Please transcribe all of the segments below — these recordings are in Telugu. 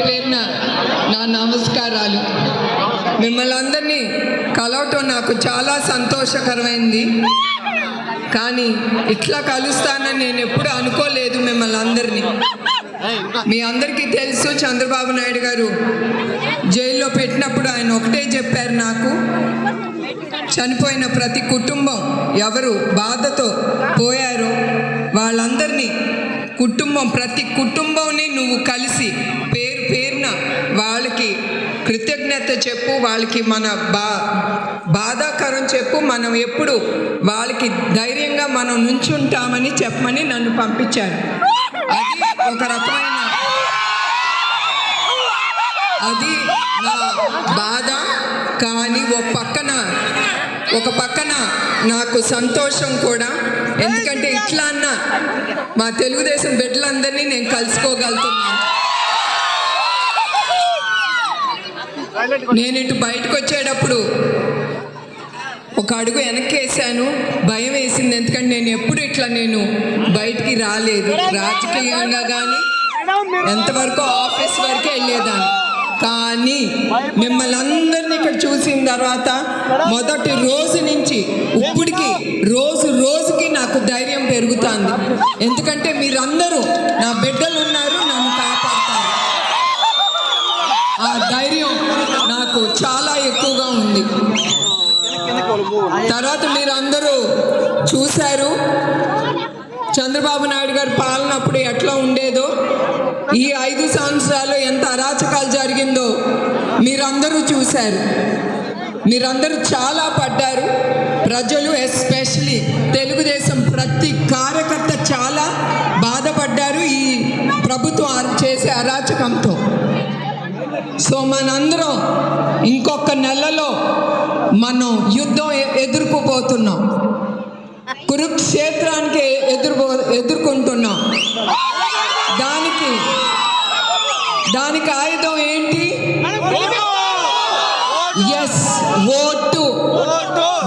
పేరు పేరున నా నమస్కారాలు. మిమ్మల్ని అందరినీ కలవటం నాకు చాలా సంతోషకరమైంది. కానీ ఇట్లా కలుస్తానని నేను ఎప్పుడు అనుకోలేదు మిమ్మల్ని అందరినీ. మీ అందరికీ తెలుసు చంద్రబాబు నాయుడు గారు జైల్లో పెట్టినప్పుడు ఆయన ఒకటే చెప్పారు నాకు చనిపోయిన ప్రతి కుటుంబం ఎవరు బాధతో పోయారో వాళ్ళందరినీ కుటుంబం ప్రతి కుటుంబంని నువ్వు కలిసి కృతజ్ఞత చెప్పు వాళ్ళకి మన బా బాధాకరం చెప్పు. మనం ఎప్పుడు వాళ్ళకి ధైర్యంగా మనం నుంచుంటామని చెప్పమని నన్ను పంపించారు. అది ఒక రకమైన అది నా బాధ కానీ ఒక పక్కన ఒక పక్కన నాకు సంతోషం కూడా. ఎందుకంటే ఇట్లా అన్న మా తెలుగుదేశం బిడ్డలందరినీ నేను కలుసుకోగలుగుతున్నాను. నేను ఇటు బయటకు వచ్చేటప్పుడు ఒక అడుగు వెనక్కి వేసాను భయం వేసింది. ఎందుకంటే నేను ఎప్పుడు ఇట్లా నేను బయటికి రాలేదు. రాజకీయంగా కానీ ఎంతవరకు ఆఫీస్ వరకే వెళ్ళేదాన్ని. కానీ మిమ్మల్ని అందరిని ఇక్కడ చూసిన తర్వాత మొదటి రోజు నుంచి ఇప్పటికి రోజు రోజుకి నాకు ధైర్యం పెరుగుతుంది. ఎందుకంటే మీరందరూ నా బిడ్డలు ఉన్నారు నన్ను కాపాడుతారు ఆ ధైర్యం నాకు చాలా ఎక్కువగా ఉంది తర్వాత మీరు అందరూ చూశారు. చంద్రబాబు నాయుడు గారి పాలన అప్పుడు ఎట్లా ఉండేదో ఈ ఐదు సంవత్సరాలు ఎంత అరాచకాలు జరిగిందో మీరందరూ చూశారు. మీరందరూ చాలా పడ్డారు. ప్రజలు ఎస్పెషలీ తెలుగుదేశం ప్రతి కార్యకర్త చాలా బాధపడ్డారు. ఈ ప్రభుత్వం చేసే అరాచకంతో. సో మనందరం ఇంకొక నెలలో మనం యుద్ధం ఎదుర్కోబోతున్నాం. కురుక్షేత్రానికి ఎదుర్కో ఎదుర్కొంటున్నాం. దానికి దానికి ఆయుధం ఏంటి? Yes vote.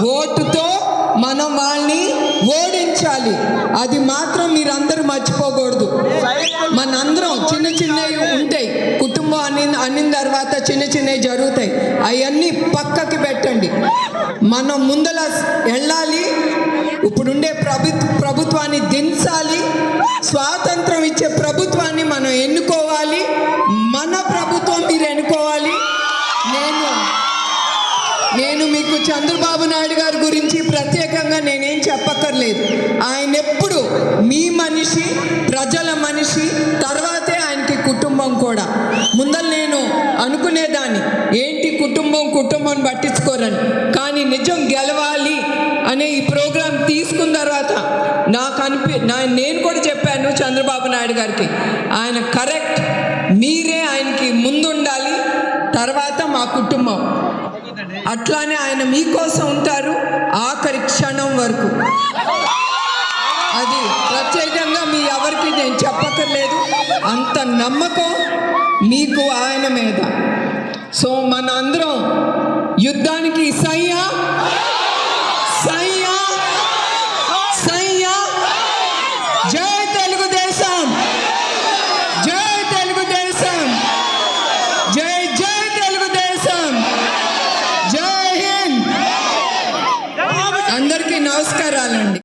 ఓటుతో మనం వాళ్ళని ఓడించాలి. అది మాత్రం మీరందరూ మర్చిపోకూడదు. మనందరం చిన్న చిన్న అనిన తర్వాత చిన్న చిన్నవి జరుగుతాయి. అవన్నీ పక్కకి పెట్టండి. మనం ముందల వెళ్ళాలి. ఇప్పుడుండే ప్రభుత్వ ప్రభుత్వాన్ని దించాలి. స్వాతంత్రం ఇచ్చే ప్రభుత్వాన్ని మనం ఎన్నుకోవాలి. మన ప్రభుత్వం మీరు ఎన్నుకోవాలి. నేను నేను మీకు చంద్రబాబు నాయుడు గారి గురించి ప్రత్యేకంగా నేనేం చెప్పక్కర్లేదు. ఆయన ఎప్పుడు మీ మనిషి ప్రజల మనిషి తర్వాతే ఆయనకి కుటుంబం కూడా. అనుకునేదాన్ని. ఏంటి కుటుంబం కుటుంబం పట్టించుకోరని. కానీ నిజం గెలవాలి అనే ఈ ప్రోగ్రాం తీసుకున్న తర్వాత నాకు అనిపి నా నేను కూడా చెప్పాను చంద్రబాబు నాయుడు గారికి. ఆయన కరెక్ట్ మీరే ఆయనకి ముందుండాలి తర్వాత మా కుటుంబం. అట్లానే ఆయన మీకోసం ఉంటారు ఆఖరి క్షణం వరకు. ఎవరికి నేను చెప్పక్కర్లేదు. అంత నమ్మకం మీకు ఆయన మీద. సో మన అందరం యుద్ధానికి సయ్యా.